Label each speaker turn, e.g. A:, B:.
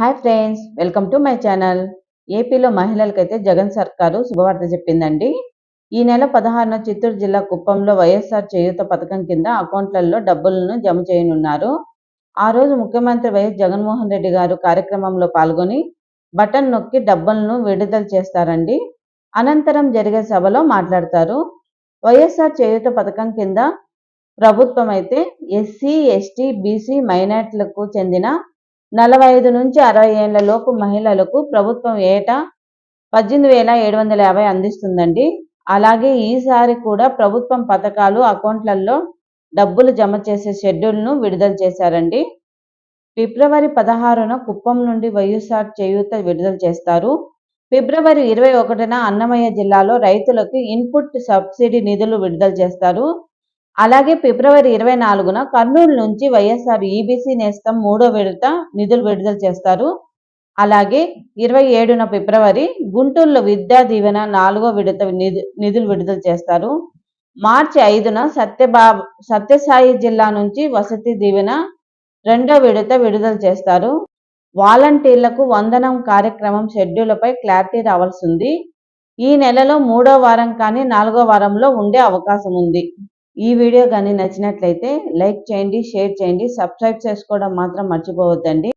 A: hi friends welcome to my channel ఏపీలో మహిళలకైతే జగన్ సర్కారు శుభవార్త చెప్పిందండి ఈ నెల పదహారున చిత్తూరు జిల్లా కుప్పంలో వైఎస్ఆర్ చేయూత పథకం కింద అకౌంట్లలో డబ్బులను జమ చేయనున్నారు ఆ రోజు ముఖ్యమంత్రి వైఎస్ జగన్మోహన్ రెడ్డి గారు కార్యక్రమంలో పాల్గొని బటన్ నొక్కి డబ్బులను విడుదల చేస్తారండి అనంతరం జరిగే సభలో మాట్లాడతారు వైఎస్ఆర్ చేయూత పథకం కింద ప్రభుత్వం అయితే ఎస్సీ ఎస్టీ బీసీ మైనార్టీలకు చెందిన నలభై ఐదు నుంచి అరవై ఏళ్ల లోపు మహిళలకు ప్రభుత్వం ఏటా పద్దెనిమిది వేల ఏడు వందల యాభై అందిస్తుందండి అలాగే ఈసారి కూడా ప్రభుత్వం పథకాలు అకౌంట్లలో డబ్బులు జమ చేసే షెడ్యూల్ను విడుదల చేశారండి ఫిబ్రవరి పదహారున కుప్పం నుండి వైఎస్ఆర్ చేయూత విడుదల చేస్తారు ఫిబ్రవరి ఇరవై ఒకటిన అన్నమయ్య జిల్లాలో రైతులకు ఇన్పుట్ సబ్సిడీ నిధులు విడుదల చేస్తారు అలాగే ఫిబ్రవరి ఇరవై నాలుగున కర్నూలు నుంచి వైఎస్ఆర్ ఈబీసీ e నేస్తం మూడో విడత నిధులు విడుదల చేస్తారు అలాగే ఇరవై ఏడున ఫిబ్రవరి గుంటూరులో విద్యా దీవెన నాలుగో విడత నిధులు విడుదల చేస్తారు మార్చి ఐదున సత్యబాబు సత్యసాయి జిల్లా నుంచి వసతి దీవెన రెండో విడత విడుదల చేస్తారు వాలంటీర్లకు వందనం కార్యక్రమం షెడ్యూల్పై క్లారిటీ రావాల్సింది ఈ నెలలో మూడో వారం కానీ నాలుగో వారంలో ఉండే అవకాశం ఉంది ఈ వీడియో కానీ నచ్చినట్లయితే లైక్ చేయండి షేర్ చేయండి సబ్స్క్రైబ్ చేసుకోవడం మాత్రం మర్చిపోవద్దండి